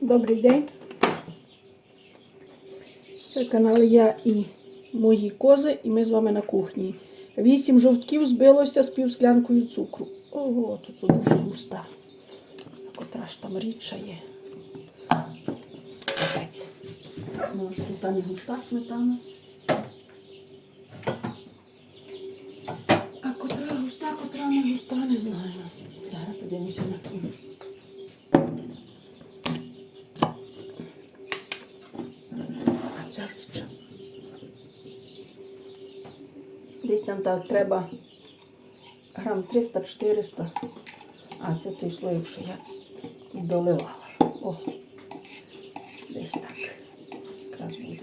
Добрий день. Це канал Я і мої кози, і ми з вами на кухні. Вісім жовтків збилося з півсклянкою цукру. Ого, тут дуже густа. Котра ж там рідша є. Капець. Може, тут не густа сметана. А котра густа, котра не густа, не знаю. Зараз подивимося на ту. А ця річа. Десь нам треба грам 300-400. А це той слоїк, що я доливала. О, десь так. Якраз буде.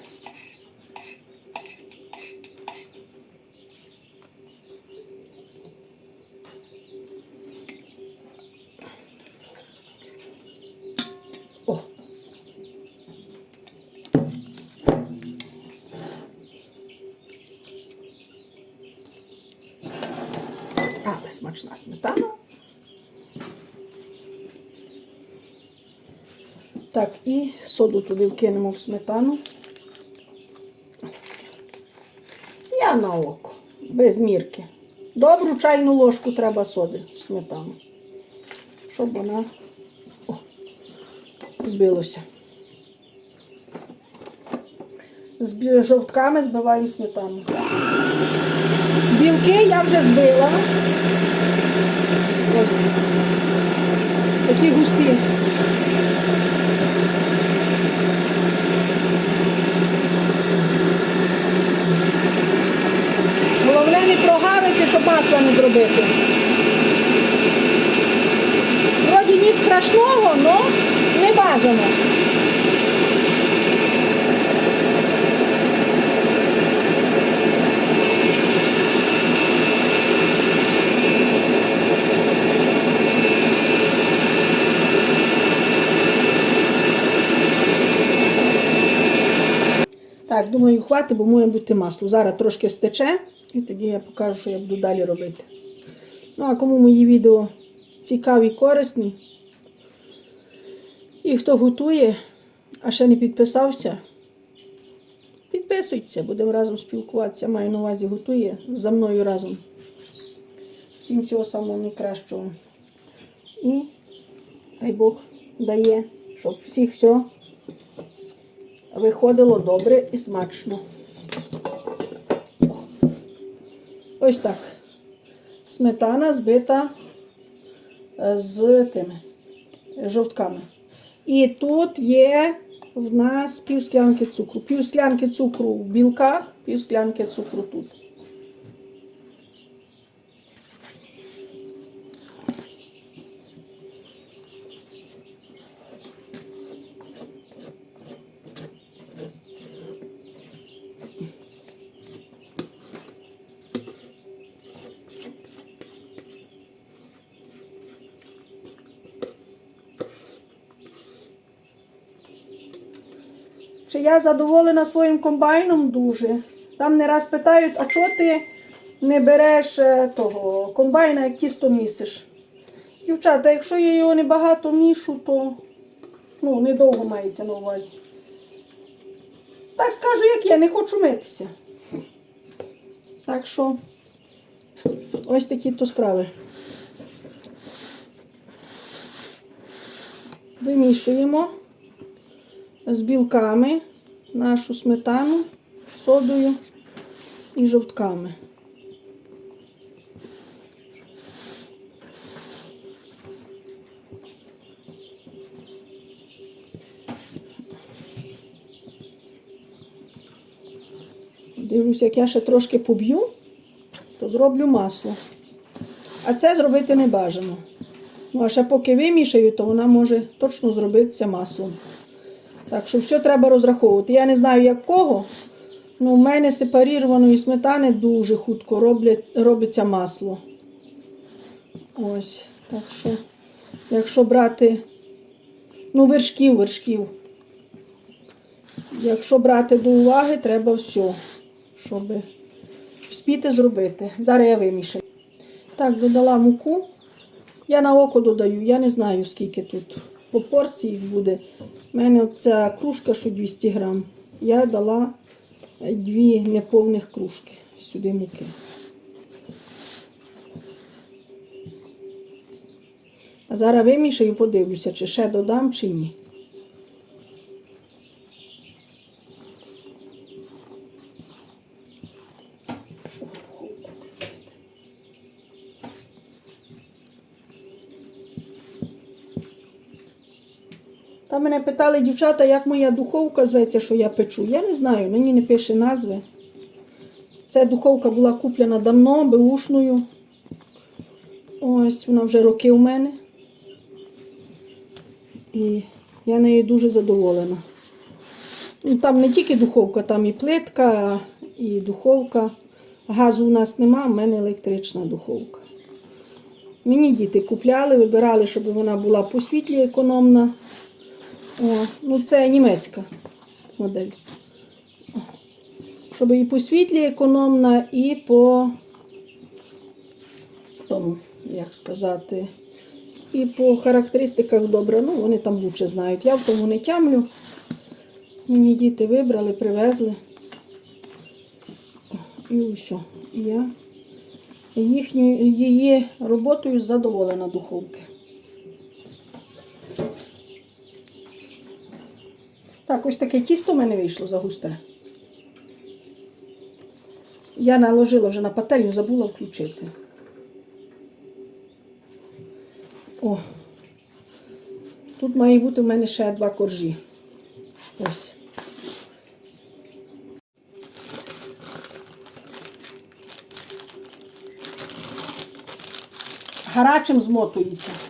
О, але смачна сметана. Так, і соду туди вкинемо в сметану. Я на око, без мірки. Добру чайну ложку треба соди в сметану, щоб вона о, збилося. З жовтками збиваємо сметану. Білки я вже збила. Ось. Такі густі. Головне не прогавити, щоб масла не зробити. Вроді ніч страшного, але не бажано. Так, думаю, хватить, бо має бути масло. Зараз трошки стече, і тоді я покажу, що я буду далі робити. Ну, а кому мої відео цікаві, корисні, і хто готує, а ще не підписався, підписуйтеся, будемо разом спілкуватися. Маю на увазі готує за мною разом. Всім всього самого найкращого. І хай Бог дає, щоб всіх все виходило добре і смачно. Ось так. Сметана збита е, з тими жовтками. І тут є в нас пів склянки цукру. Пів склянки цукру в білках, пів склянки цукру тут. Чи я задоволена своїм комбайном дуже. Там не раз питають, а чого ти не береш е, того комбайна, як тісто місиш? Дівчата, якщо я його небагато мішу, то ну, недовго мається на увазі. Так скажу, як я, не хочу митися. Так що ось такі то справи. Вимішуємо з білками нашу сметану, содою і жовтками. Дивлюся, як я ще трошки поб'ю, то зроблю масло. А це зробити не бажано. Ну, а ще поки вимішаю, то вона може точно зробитися маслом. Так що все треба розраховувати. Я не знаю якого, але в мене сепарірованої сметани дуже хутко роблять, робиться масло. Ось. Так що, якщо брати, ну, вершків, вершків. Якщо брати до уваги, треба все, щоб вспіти зробити. Зараз я вимішаю. Так, додала муку. Я на око додаю, я не знаю, скільки тут по порції буде. У мене ця кружка, що 200 грам. Я дала дві неповних кружки сюди муки. А зараз вимішаю, подивлюся, чи ще додам, чи ні. Мене питали дівчата, як моя духовка зветься, що я печу. Я не знаю, мені не пише назви. Ця духовка була куплена давно, беушною. Ось вона вже роки у мене. І я нею дуже задоволена. Ну, Там не тільки духовка, там і плитка, і духовка. Газу у нас нема, в мене електрична духовка. Мені діти купляли, вибирали, щоб вона була по світлі економна. О, ну це німецька модель. Щоб і по світлі економна, і по тому, як сказати, і по характеристиках добре. Ну, вони там лучше знають. Я в тому не тямлю. Мені діти вибрали, привезли. І усе. Я їхньою її роботою задоволена духовки. Так, ось таке тісто в мене вийшло загусте. Я наложила вже на пательню, забула включити. О, тут має бути в мене ще два коржі. Ось. Гарячим змотується.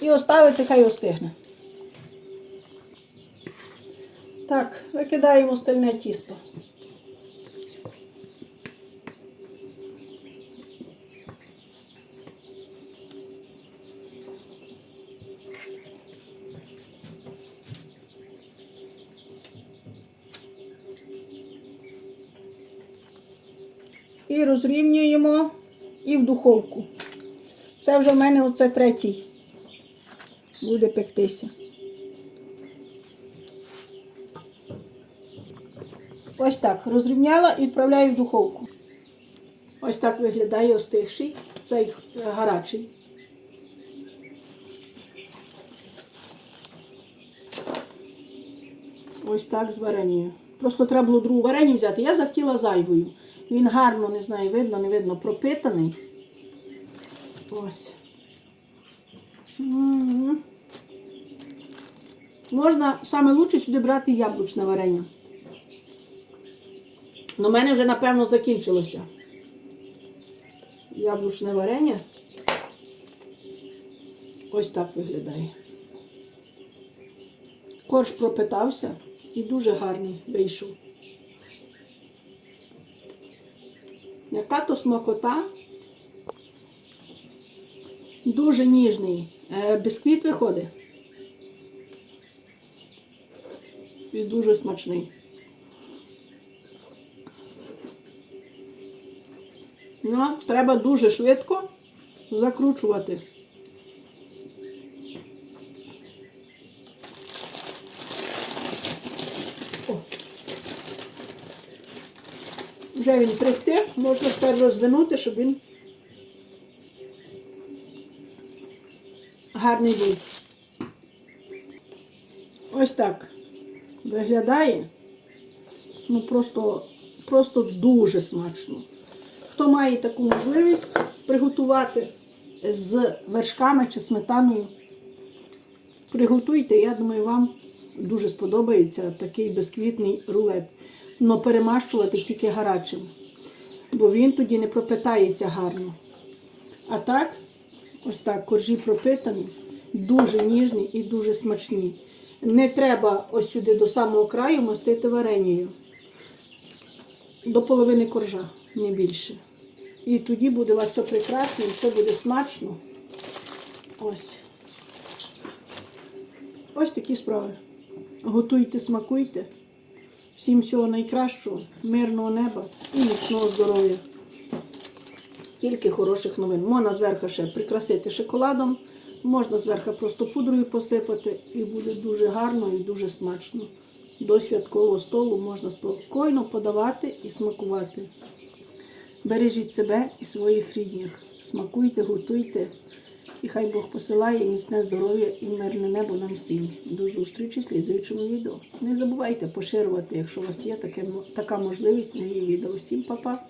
І оставити, хай остигне. Так, викидаємо стальне тісто. І розрівнюємо і в духовку. Це вже в мене оце третій. Буде пектися. Ось так. Розрівняла і відправляю в духовку. Ось так виглядає остигший, цей е, гарячий. Ось так з вареньою. Просто треба було другу вареню взяти. Я захотіла зайвою. Він гарно, не знаю, видно, не видно, пропитаний. Ось. Можна саме лучше сюди брати яблучне варення. Ну, в мене вже, напевно, закінчилося. Яблучне варення. Ось так виглядає. Корж пропитався і дуже гарний вийшов. Яка то смакота? Дуже ніжний. Е, Бісквіт виходить. І дуже смачний. Ну, треба дуже швидко закручувати. О. Вже він пристиг, можна тепер роздвинути, щоб він гарний був. Ось так виглядає. Ну просто, просто дуже смачно. Хто має таку можливість приготувати з вершками чи сметаною, Приготуйте, я думаю, вам дуже сподобається такий безквітний рулет. Но перемащувати тільки гарячим, бо він тоді не пропитається гарно. А так, ось так, коржі пропитані, дуже ніжні і дуже смачні. Не треба ось сюди до самого краю мастити варенію. До половини коржа, не більше. І тоді буде у вас все прекрасно, все буде смачно. Ось. Ось такі справи. Готуйте, смакуйте. Всім всього найкращого, мирного неба і міцного здоров'я. Тільки хороших новин. Можна зверху ще прикрасити шоколадом, можна зверху просто пудрою посипати, і буде дуже гарно і дуже смачно. До святкового столу можна спокійно подавати і смакувати. Бережіть себе і своїх рідних. Смакуйте, готуйте. І хай Бог посилає міцне здоров'я і мирне небо нам всім. До зустрічі в слідуючому відео. Не забувайте поширювати, якщо у вас є таке, така можливість мої відео. Всім па-па!